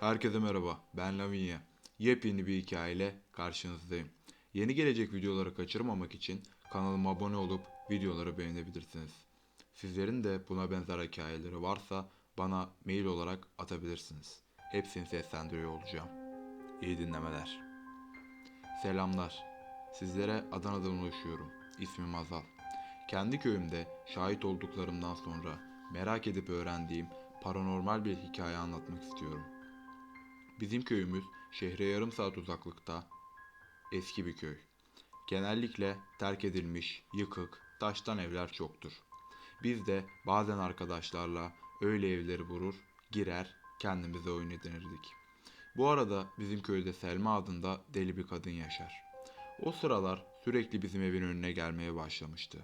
Herkese merhaba, ben Lavinia. Yepyeni bir hikayeyle karşınızdayım. Yeni gelecek videoları kaçırmamak için kanalıma abone olup videoları beğenebilirsiniz. Sizlerin de buna benzer hikayeleri varsa bana mail olarak atabilirsiniz. Hepsini seslendiriyor olacağım. İyi dinlemeler. Selamlar. Sizlere Adana'dan ulaşıyorum. İsmim Azal. Kendi köyümde şahit olduklarımdan sonra merak edip öğrendiğim paranormal bir hikaye anlatmak istiyorum. Bizim köyümüz şehre yarım saat uzaklıkta eski bir köy. Genellikle terk edilmiş, yıkık, taştan evler çoktur. Biz de bazen arkadaşlarla öyle evleri vurur, girer, kendimize oyun edinirdik. Bu arada bizim köyde Selma adında deli bir kadın yaşar. O sıralar sürekli bizim evin önüne gelmeye başlamıştı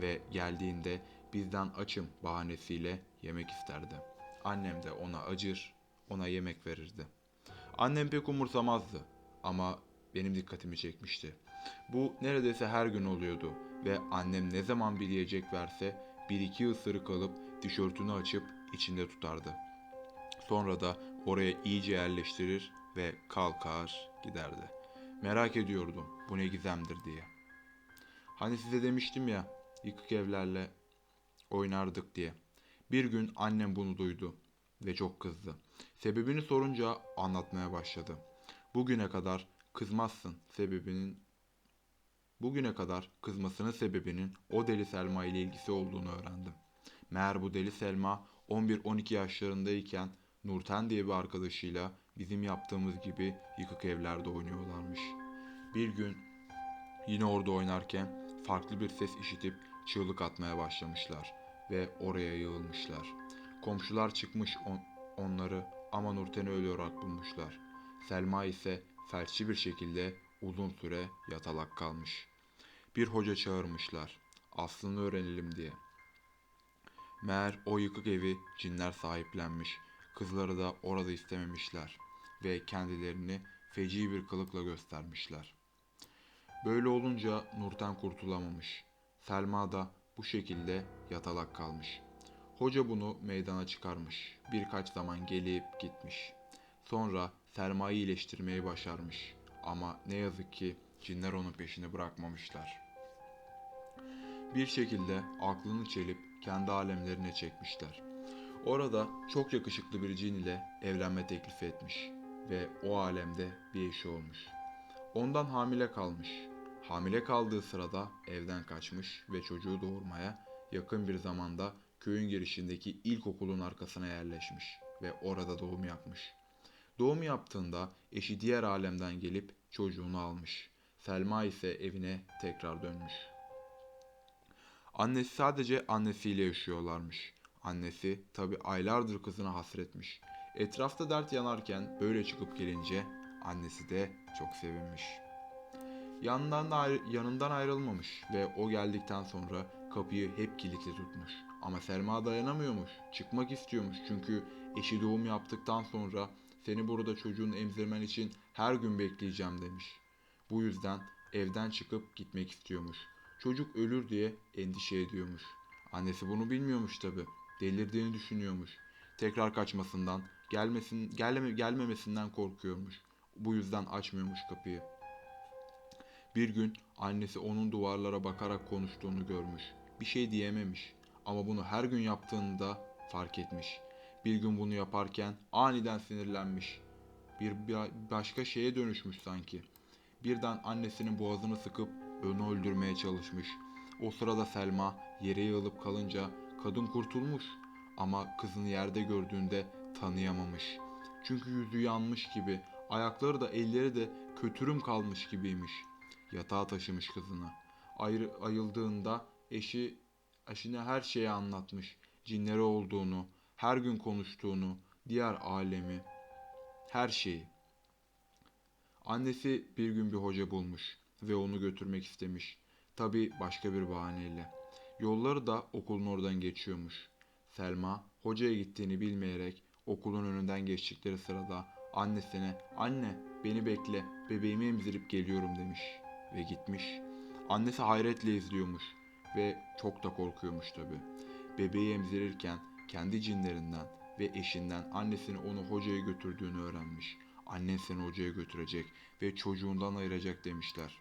ve geldiğinde bizden açım bahanesiyle yemek isterdi. Annem de ona acır, ona yemek verirdi. Annem pek umursamazdı ama benim dikkatimi çekmişti. Bu neredeyse her gün oluyordu ve annem ne zaman bir yiyecek verse bir iki ısırık alıp tişörtünü açıp içinde tutardı. Sonra da oraya iyice yerleştirir ve kalkar giderdi. Merak ediyordum bu ne gizemdir diye. Hani size demiştim ya yıkık evlerle oynardık diye. Bir gün annem bunu duydu ve çok kızdı. Sebebini sorunca anlatmaya başladı. Bugüne kadar kızmazsın sebebinin Bugüne kadar kızmasının sebebinin o deli Selma ile ilgisi olduğunu öğrendim. Meğer bu deli Selma 11-12 yaşlarındayken Nurten diye bir arkadaşıyla bizim yaptığımız gibi yıkık evlerde oynuyorlarmış. Bir gün yine orada oynarken farklı bir ses işitip çığlık atmaya başlamışlar ve oraya yığılmışlar. Komşular çıkmış on- onları ama Nurten'i ölü olarak bulmuşlar. Selma ise felçli bir şekilde uzun süre yatalak kalmış. Bir hoca çağırmışlar. Aslını öğrenelim diye. Meğer o yıkık evi cinler sahiplenmiş. Kızları da orada istememişler ve kendilerini feci bir kılıkla göstermişler. Böyle olunca Nurten kurtulamamış. Selma da bu şekilde yatalak kalmış. Hoca bunu meydana çıkarmış. Birkaç zaman gelip gitmiş. Sonra Selma'yı iyileştirmeyi başarmış. Ama ne yazık ki cinler onun peşini bırakmamışlar. Bir şekilde aklını çelip kendi alemlerine çekmişler. Orada çok yakışıklı bir cin ile evlenme teklifi etmiş ve o alemde bir eşi olmuş. Ondan hamile kalmış. Hamile kaldığı sırada evden kaçmış ve çocuğu doğurmaya yakın bir zamanda köyün girişindeki ilkokulun arkasına yerleşmiş ve orada doğum yapmış. Doğum yaptığında eşi diğer alemden gelip çocuğunu almış. Selma ise evine tekrar dönmüş. Annesi sadece annesiyle yaşıyorlarmış. Annesi tabi aylardır kızına hasretmiş. Etrafta dert yanarken böyle çıkıp gelince annesi de çok sevinmiş. Yanından ayrı- yanından ayrılmamış ve o geldikten sonra kapıyı hep kilitli tutmuş. Ama Selma dayanamıyormuş. Çıkmak istiyormuş çünkü eşi doğum yaptıktan sonra seni burada çocuğun emzirmen için her gün bekleyeceğim demiş. Bu yüzden evden çıkıp gitmek istiyormuş. Çocuk ölür diye endişe ediyormuş. Annesi bunu bilmiyormuş tabi. Delirdiğini düşünüyormuş. Tekrar kaçmasından, gelmesin, gelme, gelmemesinden korkuyormuş. Bu yüzden açmıyormuş kapıyı. Bir gün annesi onun duvarlara bakarak konuştuğunu görmüş. Bir şey diyememiş ama bunu her gün yaptığında fark etmiş. Bir gün bunu yaparken aniden sinirlenmiş. Bir, başka şeye dönüşmüş sanki. Birden annesinin boğazını sıkıp onu öldürmeye çalışmış. O sırada Selma yere yığılıp kalınca kadın kurtulmuş ama kızını yerde gördüğünde tanıyamamış. Çünkü yüzü yanmış gibi, ayakları da elleri de kötürüm kalmış gibiymiş. Yatağa taşımış kızını. Ayrı, ayıldığında eşi eşine her şeyi anlatmış. Cinleri olduğunu, her gün konuştuğunu, diğer alemi, her şeyi. Annesi bir gün bir hoca bulmuş ve onu götürmek istemiş. Tabi başka bir bahaneyle. Yolları da okulun oradan geçiyormuş. Selma hocaya gittiğini bilmeyerek okulun önünden geçtikleri sırada annesine anne beni bekle bebeğimi emzirip geliyorum demiş ve gitmiş. Annesi hayretle izliyormuş ve çok da korkuyormuş tabi. Bebeği emzirirken kendi cinlerinden ve eşinden annesini onu hocaya götürdüğünü öğrenmiş. Annen seni hocaya götürecek ve çocuğundan ayıracak demişler.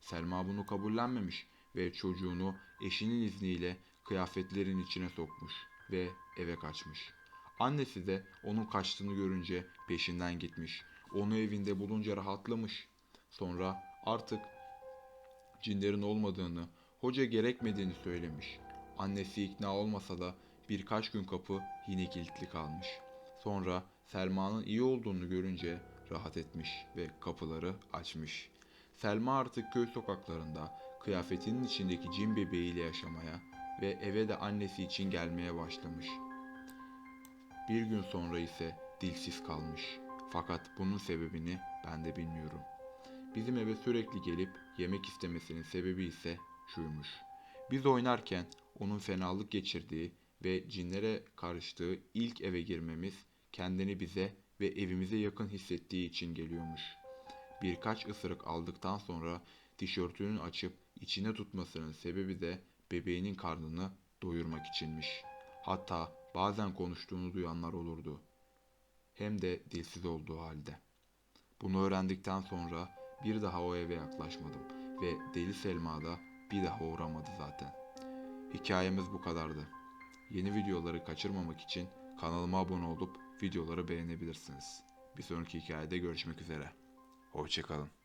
Selma bunu kabullenmemiş ve çocuğunu eşinin izniyle kıyafetlerin içine sokmuş ve eve kaçmış. Annesi de onun kaçtığını görünce peşinden gitmiş. Onu evinde bulunca rahatlamış. Sonra artık cinlerin olmadığını, hoca gerekmediğini söylemiş. Annesi ikna olmasa da birkaç gün kapı yine kilitli kalmış. Sonra Selma'nın iyi olduğunu görünce rahat etmiş ve kapıları açmış. Selma artık köy sokaklarında kıyafetinin içindeki cin bebeğiyle yaşamaya ve eve de annesi için gelmeye başlamış. Bir gün sonra ise dilsiz kalmış. Fakat bunun sebebini ben de bilmiyorum. Bizim eve sürekli gelip yemek istemesinin sebebi ise şuymuş. Biz oynarken onun fenalık geçirdiği ve cinlere karıştığı ilk eve girmemiz kendini bize ve evimize yakın hissettiği için geliyormuş. Birkaç ısırık aldıktan sonra tişörtünün açıp içine tutmasının sebebi de bebeğinin karnını doyurmak içinmiş. Hatta bazen konuştuğunu duyanlar olurdu. Hem de dilsiz olduğu halde. Bunu öğrendikten sonra bir daha o eve yaklaşmadım ve Deli Selma da bir daha uğramadı zaten. Hikayemiz bu kadardı. Yeni videoları kaçırmamak için kanalıma abone olup videoları beğenebilirsiniz. Bir sonraki hikayede görüşmek üzere. Hoşçakalın.